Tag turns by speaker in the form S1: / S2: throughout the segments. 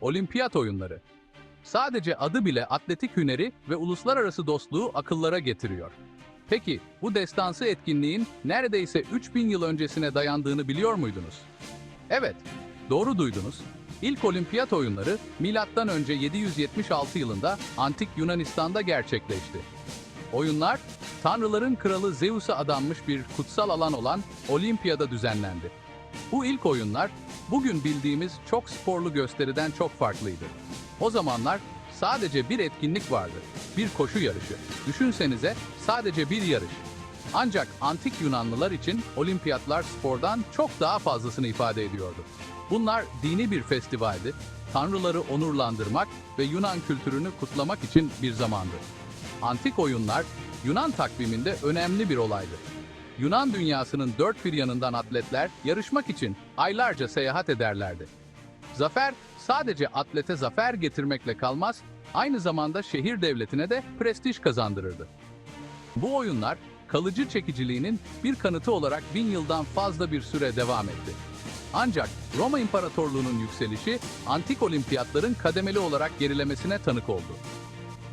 S1: olimpiyat oyunları. Sadece adı bile atletik hüneri ve uluslararası dostluğu akıllara getiriyor. Peki bu destansı etkinliğin neredeyse 3000 yıl öncesine dayandığını biliyor muydunuz? Evet, doğru duydunuz. İlk olimpiyat oyunları milattan önce 776 yılında antik Yunanistan'da gerçekleşti. Oyunlar, tanrıların kralı Zeus'a adanmış bir kutsal alan olan Olimpiyada düzenlendi. Bu ilk oyunlar, bugün bildiğimiz çok sporlu gösteriden çok farklıydı. O zamanlar sadece bir etkinlik vardı, bir koşu yarışı. Düşünsenize sadece bir yarış. Ancak antik Yunanlılar için olimpiyatlar spordan çok daha fazlasını ifade ediyordu. Bunlar dini bir festivaldi, tanrıları onurlandırmak ve Yunan kültürünü kutlamak için bir zamandı. Antik oyunlar Yunan takviminde önemli bir olaydı. Yunan dünyasının dört bir yanından atletler yarışmak için aylarca seyahat ederlerdi. Zafer sadece atlete zafer getirmekle kalmaz, aynı zamanda şehir devletine de prestij kazandırırdı. Bu oyunlar kalıcı çekiciliğinin bir kanıtı olarak bin yıldan fazla bir süre devam etti. Ancak Roma İmparatorluğu'nun yükselişi antik olimpiyatların kademeli olarak gerilemesine tanık oldu.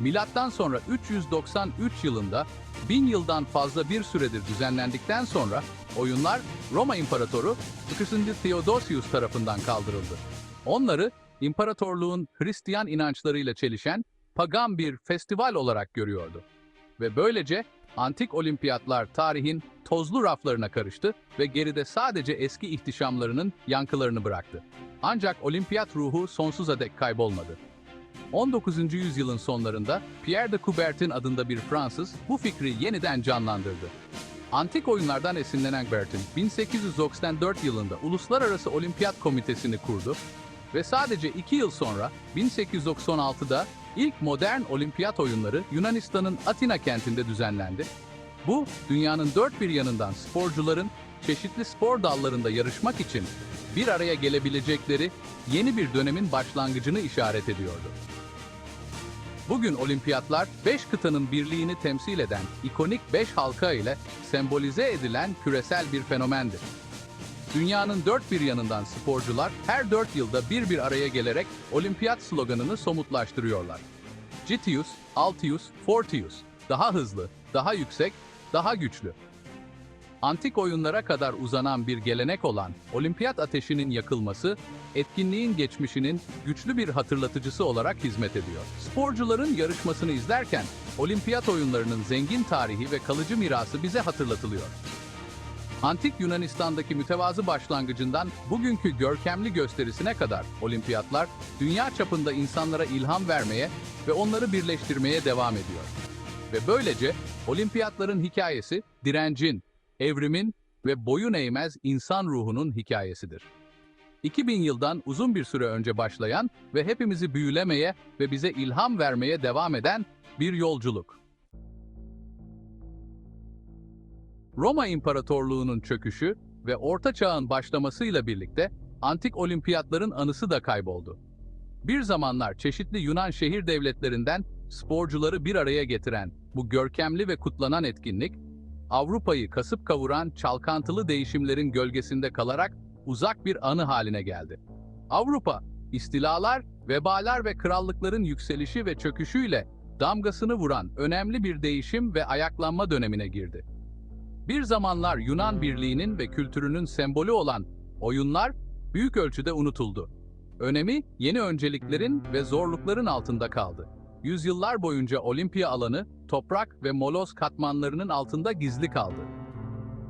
S1: Milattan sonra 393 yılında bin yıldan fazla bir süredir düzenlendikten sonra oyunlar Roma İmparatoru 2. Theodosius tarafından kaldırıldı. Onları imparatorluğun Hristiyan inançlarıyla çelişen pagan bir festival olarak görüyordu. Ve böylece antik olimpiyatlar tarihin tozlu raflarına karıştı ve geride sadece eski ihtişamlarının yankılarını bıraktı. Ancak olimpiyat ruhu sonsuza dek kaybolmadı. 19. yüzyılın sonlarında Pierre de Coubertin adında bir Fransız bu fikri yeniden canlandırdı. Antik oyunlardan esinlenen Bertin, 1894 yılında Uluslararası Olimpiyat Komitesi'ni kurdu ve sadece iki yıl sonra 1896'da ilk modern olimpiyat oyunları Yunanistan'ın Atina kentinde düzenlendi. Bu, dünyanın dört bir yanından sporcuların çeşitli spor dallarında yarışmak için bir araya gelebilecekleri yeni bir dönemin başlangıcını işaret ediyordu. Bugün olimpiyatlar 5 kıtanın birliğini temsil eden ikonik 5 halka ile sembolize edilen küresel bir fenomendir. Dünyanın dört bir yanından sporcular her dört yılda bir bir araya gelerek olimpiyat sloganını somutlaştırıyorlar. Citius, Altius, Fortius. Daha hızlı, daha yüksek, daha güçlü. Antik oyunlara kadar uzanan bir gelenek olan olimpiyat ateşinin yakılması, etkinliğin geçmişinin güçlü bir hatırlatıcısı olarak hizmet ediyor. Sporcuların yarışmasını izlerken olimpiyat oyunlarının zengin tarihi ve kalıcı mirası bize hatırlatılıyor. Antik Yunanistan'daki mütevazı başlangıcından bugünkü görkemli gösterisine kadar olimpiyatlar dünya çapında insanlara ilham vermeye ve onları birleştirmeye devam ediyor. Ve böylece olimpiyatların hikayesi direncin, evrimin ve boyun eğmez insan ruhunun hikayesidir. 2000 yıldan uzun bir süre önce başlayan ve hepimizi büyülemeye ve bize ilham vermeye devam eden bir yolculuk. Roma İmparatorluğu'nun çöküşü ve Orta Çağ'ın başlamasıyla birlikte antik olimpiyatların anısı da kayboldu. Bir zamanlar çeşitli Yunan şehir devletlerinden sporcuları bir araya getiren bu görkemli ve kutlanan etkinlik, Avrupa'yı kasıp kavuran çalkantılı değişimlerin gölgesinde kalarak uzak bir anı haline geldi. Avrupa, istilalar, vebalar ve krallıkların yükselişi ve çöküşüyle damgasını vuran önemli bir değişim ve ayaklanma dönemine girdi. Bir zamanlar Yunan birliğinin ve kültürünün sembolü olan oyunlar büyük ölçüde unutuldu. Önemi yeni önceliklerin ve zorlukların altında kaldı. Yüzyıllar boyunca olimpiya alanı, toprak ve moloz katmanlarının altında gizli kaldı.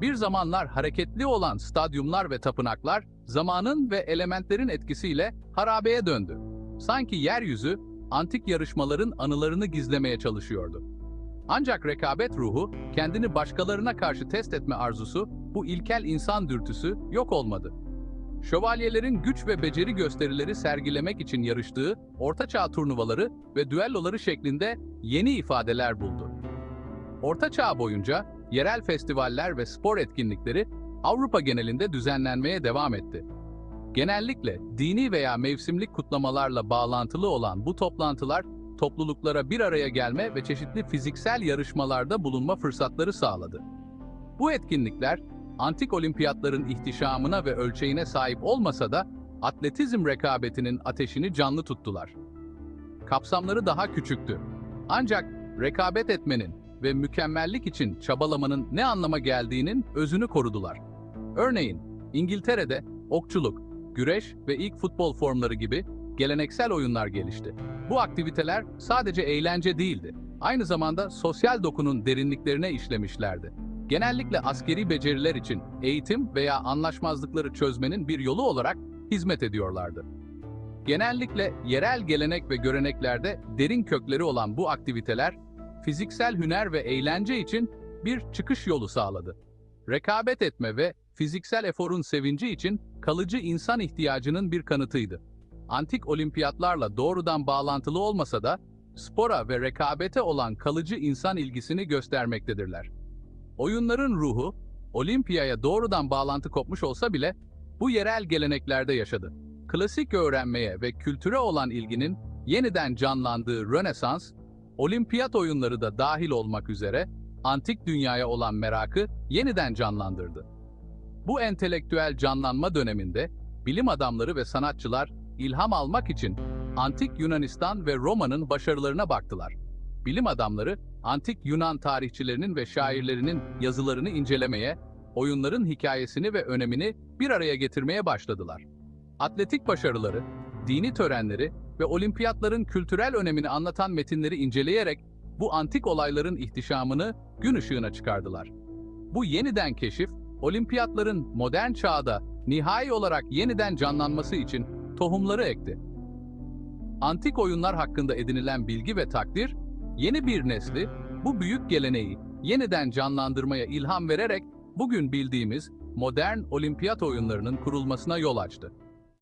S1: Bir zamanlar hareketli olan stadyumlar ve tapınaklar, zamanın ve elementlerin etkisiyle harabeye döndü. Sanki yeryüzü, antik yarışmaların anılarını gizlemeye çalışıyordu. Ancak rekabet ruhu, kendini başkalarına karşı test etme arzusu, bu ilkel insan dürtüsü yok olmadı. Şövalyelerin güç ve beceri gösterileri sergilemek için yarıştığı ortaçağ turnuvaları ve düelloları şeklinde yeni ifadeler buldu. Orta Çağ boyunca yerel festivaller ve spor etkinlikleri Avrupa genelinde düzenlenmeye devam etti. Genellikle dini veya mevsimlik kutlamalarla bağlantılı olan bu toplantılar topluluklara bir araya gelme ve çeşitli fiziksel yarışmalarda bulunma fırsatları sağladı. Bu etkinlikler antik olimpiyatların ihtişamına ve ölçeğine sahip olmasa da atletizm rekabetinin ateşini canlı tuttular. Kapsamları daha küçüktü. Ancak rekabet etmenin ve mükemmellik için çabalamanın ne anlama geldiğinin özünü korudular. Örneğin, İngiltere'de okçuluk, güreş ve ilk futbol formları gibi geleneksel oyunlar gelişti. Bu aktiviteler sadece eğlence değildi. Aynı zamanda sosyal dokunun derinliklerine işlemişlerdi. Genellikle askeri beceriler için eğitim veya anlaşmazlıkları çözmenin bir yolu olarak hizmet ediyorlardı. Genellikle yerel gelenek ve göreneklerde derin kökleri olan bu aktiviteler, fiziksel hüner ve eğlence için bir çıkış yolu sağladı. Rekabet etme ve fiziksel eforun sevinci için kalıcı insan ihtiyacının bir kanıtıydı. Antik olimpiyatlarla doğrudan bağlantılı olmasa da, spora ve rekabete olan kalıcı insan ilgisini göstermektedirler. Oyunların ruhu, olimpiyaya doğrudan bağlantı kopmuş olsa bile, bu yerel geleneklerde yaşadı. Klasik öğrenmeye ve kültüre olan ilginin yeniden canlandığı Rönesans, olimpiyat oyunları da dahil olmak üzere antik dünyaya olan merakı yeniden canlandırdı. Bu entelektüel canlanma döneminde bilim adamları ve sanatçılar ilham almak için antik Yunanistan ve Roma'nın başarılarına baktılar. Bilim adamları antik Yunan tarihçilerinin ve şairlerinin yazılarını incelemeye, oyunların hikayesini ve önemini bir araya getirmeye başladılar. Atletik başarıları, dini törenleri ve olimpiyatların kültürel önemini anlatan metinleri inceleyerek bu antik olayların ihtişamını gün ışığına çıkardılar. Bu yeniden keşif, olimpiyatların modern çağda nihai olarak yeniden canlanması için tohumları ekti. Antik oyunlar hakkında edinilen bilgi ve takdir, yeni bir nesli bu büyük geleneği yeniden canlandırmaya ilham vererek bugün bildiğimiz modern olimpiyat oyunlarının kurulmasına yol açtı.